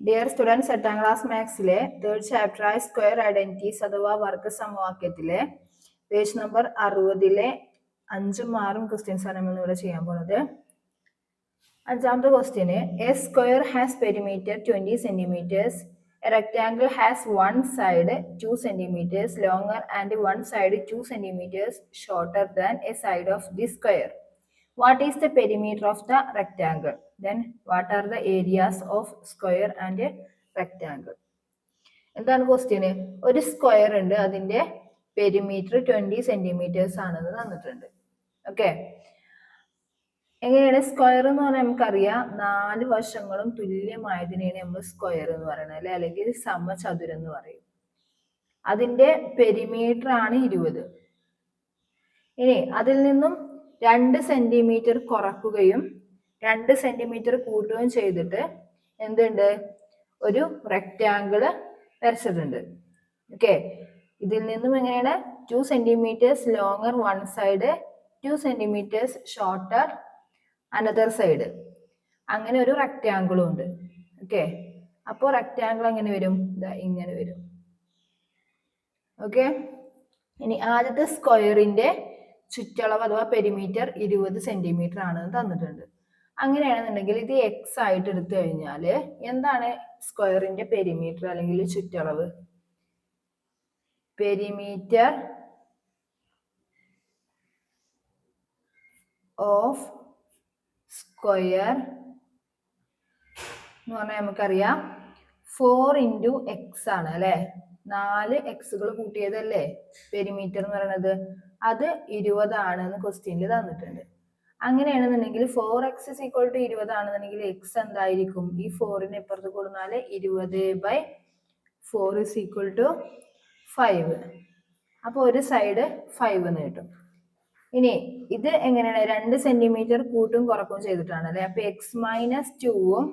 Dear students എട്ടാം class മാത്സിലെ third chapter ആയ സ്ക്വയർ ഐഡന്റിറ്റീസ് അഥവാ വർഗ സമവാക്യത്തിലെ പേജ് നമ്പർ അറുപതിലെ അഞ്ചും ആറും ക്വസ്റ്റ്യൻസ് ആണ് നമ്മൾ ഇവിടെ ചെയ്യാൻ പോകുന്നത് അഞ്ചാമത്തെ question a square has perimeter twenty centimetres a rectangle has one side two centimetres longer and one side two centimetres shorter than a side of the square what is the perimeter of the rectangle? What are the areas of square and a rectangle? എന്താണ് question ഒരു square ഉണ്ട് അതിന്റെ perimeter twenty centimetres ആണെന്ന് തന്നിട്ടുണ്ട്. Okay എങ്ങനെയാണ് square എന്ന് പറഞ്ഞാൽ നമുക്കറിയാം നാല് വശങ്ങളും തുല്യമായതിനെയാണ് നമ്മൾ സ്ക്വയർ എന്ന് പറയുന്നത് അല്ലെ? അല്ലെങ്കിൽ സമചതുരം എന്ന് പറയും. അതിന്റെ പെരിമീറ്റർ ആണ് ഇരുപത്. ഇനി അതിൽ നിന്നും രണ്ട് സെന്റിമീറ്റർ കുറക്കുകയും രണ്ട് സെന്റിമീറ്റർ കൂട്ടുകയും ചെയ്തിട്ട് എന്തുണ്ട്? ഒരു റെക്റ്റാങ്കിൾ വരച്ചിട്ടുണ്ട്. ഓക്കെ ഇതിൽ നിന്നും എങ്ങനെയാണ്? Two centimetres longer one side two centimetres shorter another side അങ്ങനെ ഒരു റെക്റ്റാങ്കിളും ഉണ്ട്. ഓക്കെ അപ്പോൾ റെക്റ്റാങ്കിൾ എങ്ങനെ വരും? ഇതാ ഇങ്ങനെ വരും. ഓക്കെ ഇനി ആദ്യത്തെ സ്ക്വയറിന്റെ ചുറ്റളവ് അഥവാ പെരിമീറ്റർ ഇരുപത് സെന്റിമീറ്റർ ആണെന്ന് തന്നിട്ടുണ്ട്. അങ്ങനെയാണെന്നുണ്ടെങ്കിൽ ഇത് എക്സ് ആയിട്ട് എടുത്തു കഴിഞ്ഞാൽ എന്താണ് സ്ക്വയറിന്റെ പെരിമീറ്റർ അല്ലെങ്കിൽ ചുറ്റളവ്? പെരിമീറ്റർ ഓഫ് സ്ക്വയർ എന്ന് പറഞ്ഞാൽ നമുക്കറിയാം. ഫോർ ഇന്റു എക്സ് ആണ് അല്ലേ? നാല് എക്സുകൾ കൂട്ടിയതല്ലേ? പെരിമീറ്റർ എന്ന് പറയുന്നത് അത് ഇരുപതാണ് എന്ന് ക്വസ്റ്റ്യനിൽ തന്നിട്ടുണ്ട്. അങ്ങനെയാണെന്നുണ്ടെങ്കിൽ four x is equal to ഇരുപത് ആണെന്നുണ്ടെങ്കിൽ എക്സ് എന്തായിരിക്കും? ഈ ഫോറിന് ഇപ്പുറത്ത് കൂടുന്നാൽ ഇരുപത് by four is equal to five അപ്പോൾ ഒരു സൈഡ് ഫൈവ് എന്ന് കിട്ടും. ഇനി ഇത് എങ്ങനെയാണ്? രണ്ട് സെന്റിമീറ്റർ കൂട്ടും കുറക്കും ചെയ്തിട്ടാണ് അല്ലെ? അപ്പൊ എക്സ് മൈനസ് ടുവും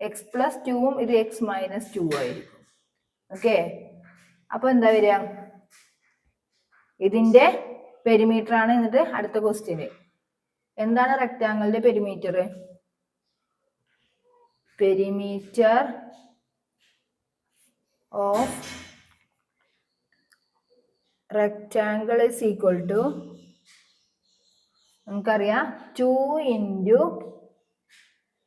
എക്സ് പ്ലസ് ടുവും ഇത് എക്സ് മൈനസ് ടു ആയിരിക്കും. ഓക്കെ അപ്പൊ എന്താ വരിക? ഇതിന്റെ പെരിമീറ്റർ ആണ് എന്നിട്ട് അടുത്ത ക്വസ്റ്റ്യന് എന്താണ് റെക്റ്റാങ്കിളിന്റെ perimeter perimeter of rectangle is equal to നമുക്കറിയാം two into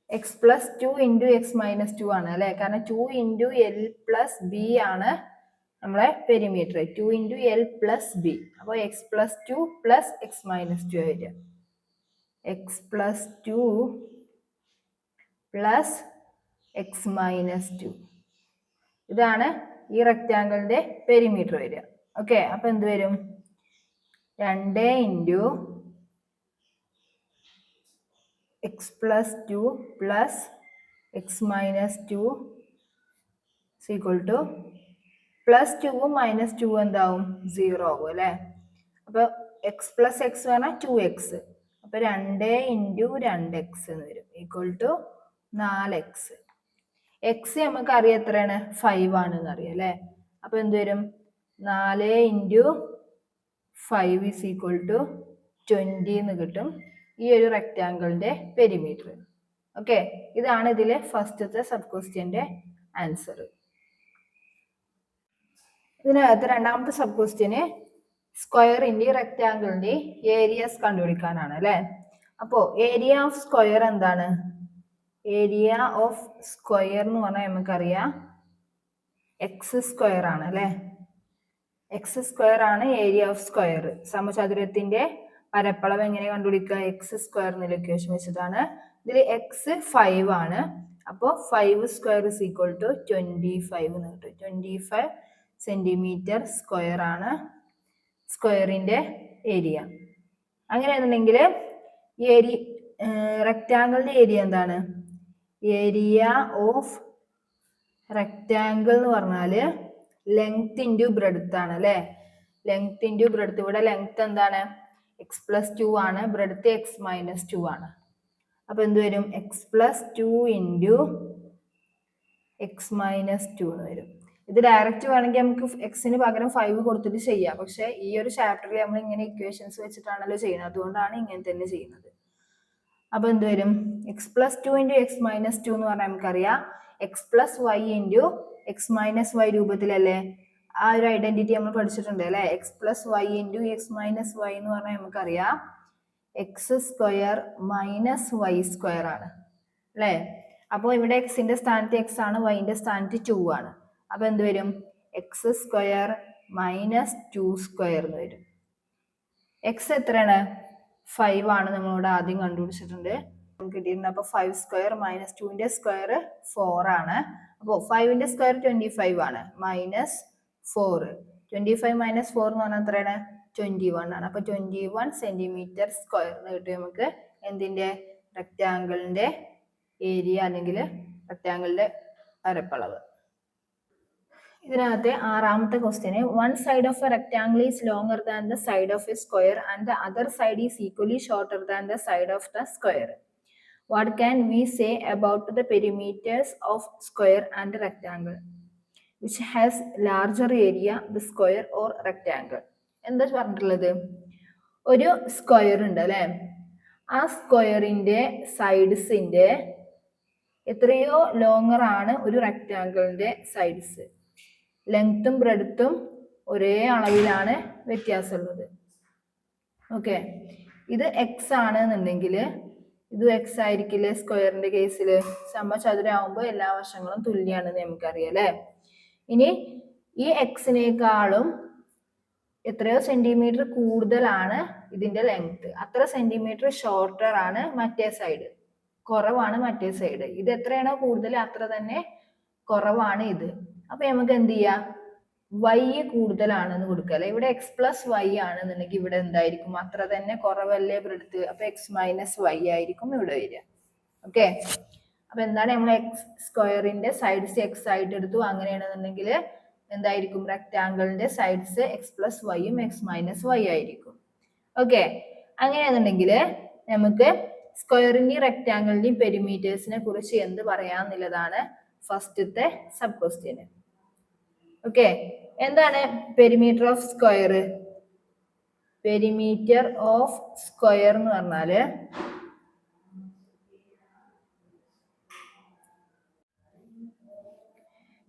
x plus two into x minus two ആണ് അല്ലെ? കാരണം two into L plus B ആണ് നമ്മളെ perimeter two into L plus B അപ്പോൾ x plus two plus x minus two വരിക. X plus two plus x minus two ഇതാണ് ഈ റെക്റ്റാങ്കിളിന്റെ perimeter വരിക. ഓക്കെ അപ്പൊ എന്ത് വരും? രണ്ട് into x plus two plus x minus two is equal to plus ടുവും മൈനസ് ടു എന്താവും? സീറോ ആവും അല്ലേ? അപ്പോൾ എക്സ് പ്ലസ് എക്സ് പറഞ്ഞാൽ ടു എക്സ് അപ്പോൾ രണ്ട് ഇന്റു രണ്ട് എക്സ് എന്ന് വരും. ഈക്വൽ ടു നാല് എക്സ് എക്സ് നമുക്ക് അറിയാം എത്രയാണ് ഫൈവ് ആണെന്ന് അറിയാം അല്ലേ? അപ്പോൾ എന്ത് വരും? നാല് into five is equal to twenty എന്ന് കിട്ടും. ഈ ഒരു റെക്റ്റാങ്കിളിന്റെ പെരിമീറ്റർ ഓക്കെ ഇതാണ് ഇതിലെ ഫസ്റ്റത്തെ സബ് ക്വസ്റ്റ്യന്റെ ആൻസർ ഇതിനകത്ത് രണ്ടാമത്തെ സബ് ക്വസ്റ്റ്യന് സ്ക്വയറിന്റെ റെക്ടാങ്കിളിന്റെ ഏരിയസ് കണ്ടുപിടിക്കാനാണ് അല്ലെ? അപ്പോ ഏരിയ ഓഫ് സ്ക്വയർ എന്താണ്? ഏരിയ ഓഫ് സ്ക്വയർ എന്ന് പറഞ്ഞാൽ നമുക്കറിയാം എക്സ് സ്ക്വയർ ആണ് അല്ലെ? എക്സ് സ്ക്വയർ ആണ് ഏരിയ ഓഫ് സ്ക്വയർ സമചതുരത്തിന്റെ പരപ്പളവ് എങ്ങനെ കണ്ടുപിടിക്കുക? എക്സ് സ്ക്വയർ എന്ന ഇക്വേഷൻ വെച്ചിട്ടാണ് ഇതിൽ എക്സ് ഫൈവ് ആണ്. അപ്പോൾ five square is equal to twenty five എന്ന് കിട്ടും. ട്വന്റി ഫൈവ് സെന്റിമീറ്റർ സ്ക്വയർ ആണ്. സ്ക്വയറിന്റെ ഏരിയ. അങ്ങനെയാണെന്നുണ്ടെങ്കിൽ ഏരി റെക്റ്റാങ്കിളിന്റെ ഏരിയ എന്താണ്? ഏരിയ ഓഫ് റെക്റ്റാങ്കിൾ എന്ന് പറഞ്ഞാൽ ലെങ്ത് ഇന്റു ബ്രെഡ്ത്ത് ആണ് അല്ലേ? ലെങ്ത് ഇന്റു ബ്രെഡ്ത്ത് ഇവിടെ ലെങ്ത് എന്താണ്? എക്സ് പ്ലസ് ടു ആണ്. ബ്രെഡ്ത്ത് എക്സ് മൈനസ് ടു ആണ്. അപ്പോൾ എന്ത് വരും? X plus two into x minus two എന്ന് വരും. ഇത് ഡയറക്റ്റ് വേണമെങ്കിൽ നമുക്ക് എക്സിന് പകരം ഫൈവ് കൊടുത്തിട്ട് ചെയ്യാം. പക്ഷെ ഈ ഒരു ചാപ്റ്ററിൽ നമ്മൾ ഇങ്ങനെ ഇക്വേഷൻസ് വെച്ചിട്ടാണല്ലോ ചെയ്യുന്നത്. അതുകൊണ്ടാണ് ഇങ്ങനെ തന്നെ ചെയ്യുന്നത്. അപ്പൊ എന്ത് വരും? X plus two into x minus two എന്ന് പറഞ്ഞാൽ നമുക്കറിയാം. X plus y into x minus y രൂപത്തിലല്ലേ? ആ ഒരു ഐഡന്റിറ്റി നമ്മൾ പഠിച്ചിട്ടുണ്ട് അല്ലെ? X plus y into x minus y എന്ന് പറഞ്ഞാൽ നമുക്കറിയാം. X square minus y square ആണ്. അല്ലേ? അപ്പോൾ ഇവിടെ എക്സിന്റെ സ്ഥാനത്ത് എക്സ് ആണ് വൈന്റെ സ്ഥാനത്ത് ടു ആണ്. അപ്പൊ എന്ത് വരും? X square minus two square എന്ന് വരും. എക്സ് എത്രയാണ്? ഫൈവ് ആണ് നമ്മളിവിടെ ആദ്യം കണ്ടുപിടിച്ചിട്ടുണ്ട്. കിട്ടിയിട്ടുണ്ട് അപ്പോൾ ഫൈവ് സ്ക്വയർ മൈനസ് ടുവിന്റെ സ്ക്വയർ ഫോർ ആണ്. അപ്പോൾ ഫൈവിന്റെ സ്ക്വയർ ട്വന്റി ഫൈവ് ആണ്. Minus four twenty five minus four എന്ന് പറഞ്ഞാൽ എത്രയാണ്? ട്വന്റി വൺ ആണ്. അപ്പൊ ട്വന്റി വൺ സെന്റിമീറ്റർ സ്ക്വയർ എന്ന് കിട്ടും നമുക്ക് എന്തിന്റെ? റെക്റ്റാങ്കിളിന്റെ ഏരിയ അല്ലെങ്കിൽ റെക്റ്റാങ്കിളിന്റെ പരപ്പളവ് ഇതിനകത്തെ ആറാമത്തെ question one side of a rectangle is longer than the side of a square and the other side is equally shorter than the side of the square what can we say about the perimeters of square and rectangle which has larger area the square or rectangle എന്താ പറഞ്ഞിട്ടുള്ളത്? ഒരു square ഉണ്ട് അല്ലേ? ആ സ്ക്വയറിന്റെ സൈഡ്സിന്റെ എത്രയോ longer ആണ് ഒരു റെക്റ്റാങ്കിളിന്റെ സൈഡ്സ് ലെങ്ത്തും ബ്രെഡത്തും ഒരേ അളവിലാണ് വ്യത്യാസമുള്ളത്. ഓക്കെ ഇത് എക്സ് ആണ് എന്നുണ്ടെങ്കിൽ ഇത് എക്സ് ആയിരിക്കില്ലേ സ്ക്വയറിന്റെ കേസിൽ സമചതുരാകുമ്പോൾ എല്ലാ വശങ്ങളും തുല്യമാണെന്ന് നമുക്കറിയാം അല്ലേ? ഇനി ഈ എക്സിനേക്കാളും എത്രയോ സെന്റിമീറ്റർ കൂടുതലാണ് ഇതിന്റെ ലെങ്ത് അത്ര സെന്റിമീറ്റർ ഷോർട്ടർ ആണ് മറ്റേ സൈഡ് കുറവാണ് മറ്റേ സൈഡ് ഇത് എത്രയാണോ കൂടുതൽ അത്ര തന്നെ കുറവാണ് ഇത്. അപ്പൊ നമുക്ക് എന്ത് ചെയ്യാം? വൈ കൂടുതലാണെന്ന് കൊടുക്കുക. അല്ലെ? ഇവിടെ എക്സ് പ്ലസ് വൈ ആണെന്നുണ്ടെങ്കിൽ ഇവിടെ എന്തായിരിക്കും? അത്ര തന്നെ കുറവല്ലേ ഇവിടെ എടുത്ത് അപ്പൊ എക്സ് മൈനസ് വൈ ആയിരിക്കും ഇവിടെ വരിക. ഓക്കെ അപ്പൊ എന്താണ് നമ്മൾ എക്സ് സ്ക്വയറിന്റെ സൈഡ്സ് എക്സ് ആയിട്ട് എടുത്തു. അങ്ങനെയാണെന്നുണ്ടെങ്കിൽ എന്തായിരിക്കും? റെക്റ്റാങ്കിളിന്റെ സൈഡ്സ് എക്സ് പ്ലസ് വൈയും എക്സ് മൈനസ് വൈ ആയിരിക്കും. ഓക്കെ അങ്ങനെയാണെന്നുണ്ടെങ്കിൽ നമുക്ക് സ്ക്വയറിന്റെയും റെക്റ്റാങ്കിളിന്റെയും പെരിമീറ്റേഴ്സിനെ കുറിച്ച് എന്ത് പറയാന്നുള്ളതാണ് ഫസ്റ്റത്തെ സബ് ക്വസ്റ്റ്യന് ഓക്കെ എന്താണ് perimeter of square perimeter of square എന്ന് പറഞ്ഞാൽ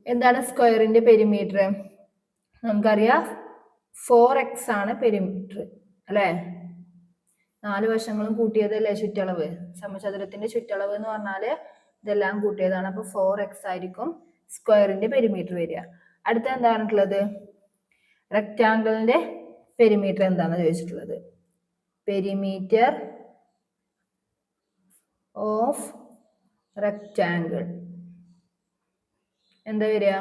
എന്താണ് സ്ക്വയറിന്റെ പെരിമീറ്റർ നമുക്കറിയാം ഫോർ എക്സ് ആണ് പെരിമീറ്റർ അല്ലേ? നാല് വശങ്ങളും കൂട്ടിയതല്ലേ ചുറ്റളവ്? സമചതുരത്തിന്റെ ചുറ്റളവ് എന്ന് പറഞ്ഞാൽ ഇതെല്ലാം കൂട്ടിയതാണ്. അപ്പൊ ഫോർ എക്സ് ആയിരിക്കും സ്ക്വയറിന്റെ പെരിമീറ്റർ വരിക. അടുത്ത എന്താണുള്ളത്? റെക്റ്റാങ്കിളിന്റെ പെരിമീറ്റർ എന്താണെന്ന് ചോദിച്ചിട്ടുള്ളത്. പെരിമീറ്റർ ഓഫ് റെക്റ്റാങ്കിൾ എന്താ വരിക?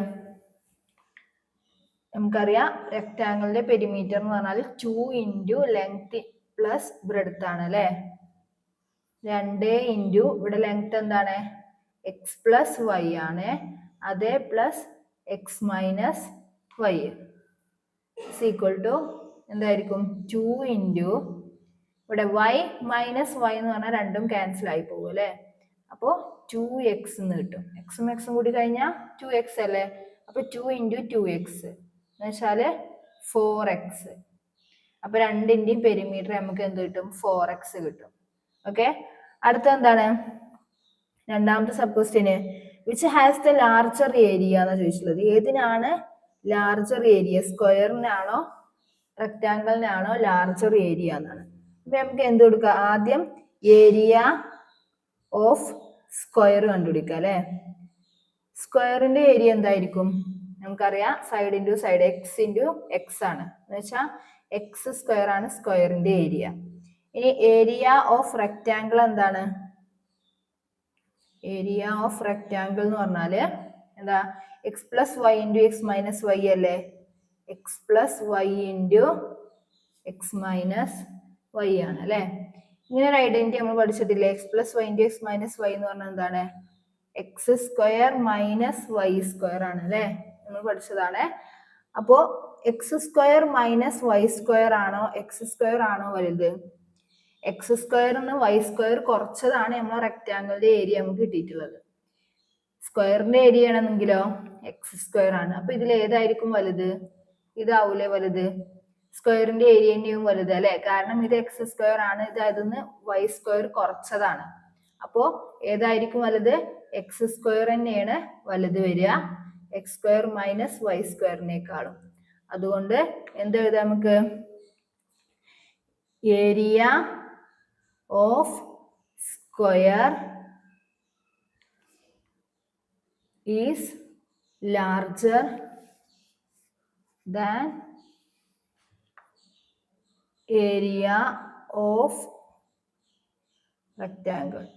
നമുക്കറിയാം റെക്റ്റാങ്കിളിന്റെ പെരിമീറ്റർ എന്ന് പറഞ്ഞാൽ two into length plus breadth അല്ലേ? രണ്ട് ഇന്റു ഇവിടെ ലെങ്ത് എന്താണ്? എക്സ് പ്ലസ് വൈ ആണ്. അതേ plus x minus y equal to എന്തായിരിക്കും? ടു ഇന്റു ഇവിടെ വൈ മൈനസ് വൈ എന്ന് പറഞ്ഞാൽ രണ്ടും ക്യാൻസൽ ആയി പോകും അല്ലേ? അപ്പോൾ ടു എക്സ് എന്ന് കിട്ടും. എക്സും എക്സും കൂടി കഴിഞ്ഞാൽ ടു എക്സ് അല്ലേ? അപ്പോൾ ടു ഇന്റു ടു എക്സ് എന്ന് വെച്ചാൽ ഫോർ എക്സ് അപ്പോൾ രണ്ടിന്റെയും പെരിമീറ്റർ നമുക്ക് എന്ത് കിട്ടും? ഫോർ എക്സ് കിട്ടും. ഓക്കെ അടുത്ത എന്താണ്? രണ്ടാമത്തെ sub question which has the larger area എന്ന് ചോദിച്ചിട്ടുള്ളത്. ഏതിനാണ് ലാർജർ ഏരിയ സ്ക്വയറിനാണോ റെക്റ്റാങ്കിളിനാണോ ലാർജർ ഏരിയ എന്നാണ്. അപ്പൊ നമുക്ക് എന്ത് കൊടുക്കുക ആദ്യം ഏരിയ ഓഫ് സ്ക്വയർ കണ്ടുപിടിക്കുക അല്ലെ? സ്ക്വയറിന്റെ ഏരിയ എന്തായിരിക്കും? നമുക്കറിയാം side into side x into x ആണ്. എന്ന് വെച്ചാൽ എക്സ് സ്ക്വയർ ആണ് സ്ക്വയറിന്റെ ഏരിയ ഇനി ഏരിയ ഓഫ് റെക്റ്റാങ്കിൾ എന്താണ്? ഏരിയ ഓഫ് റെക്റ്റാങ്കിൾ എന്ന് പറഞ്ഞാൽ എന്താ? X plus y into x minus y അല്ലേ? X plus y into x minus y ആണ് അല്ലേ? ഇങ്ങനെ ഒരു ഐഡന്റിറ്റി നമ്മൾ പഠിച്ചിട്ടില്ലേ? X plus y into x minus y എന്ന് പറഞ്ഞാൽ എന്താണ്? X square minus y square ആണ് അല്ലേ? നമ്മൾ പഠിച്ചതാണ്. അപ്പോ x square minus y square ആണോ? എക്സ് സ്ക്വയർ ആണോ വലുത്? എക്സ് സ്ക്വയർ നിന്ന് വൈ സ്ക്വയർ കുറച്ചതാണ് നമ്മൾ റെക്റ്റാങ്കിളിന്റെ ഏരിയ നമുക്ക് കിട്ടിയിട്ടുള്ളത്. സ്ക്വയറിന്റെ ഏരിയ ആണെന്നെങ്കിലോ? എക്സ് സ്ക്വയർ ആണ്. അപ്പൊ ഇതിൽ ഏതായിരിക്കും വലുത്? ഇതാവൂലേ വലുത്? സ്ക്വയറിന്റെ ഏരിയ തന്നെയും വലുത് അല്ലെ? കാരണം ഇത് എക്സ് സ്ക്വയർ ആണ്. ഇത് അതിന്ന് വൈ സ്ക്വയർ കുറച്ചതാണ്. അപ്പോ ഏതായിരിക്കും വലുത്? എക്സ് സ്ക്വയർ തന്നെയാണ് വലുത് വരിക. എക്സ് സ്ക്വയർ മൈനസ് വൈ സ്ക്വയറിനേക്കാളും അതുകൊണ്ട് എന്ത് എഴുതാം നമുക്ക്? Area of square is larger than area of rectangle.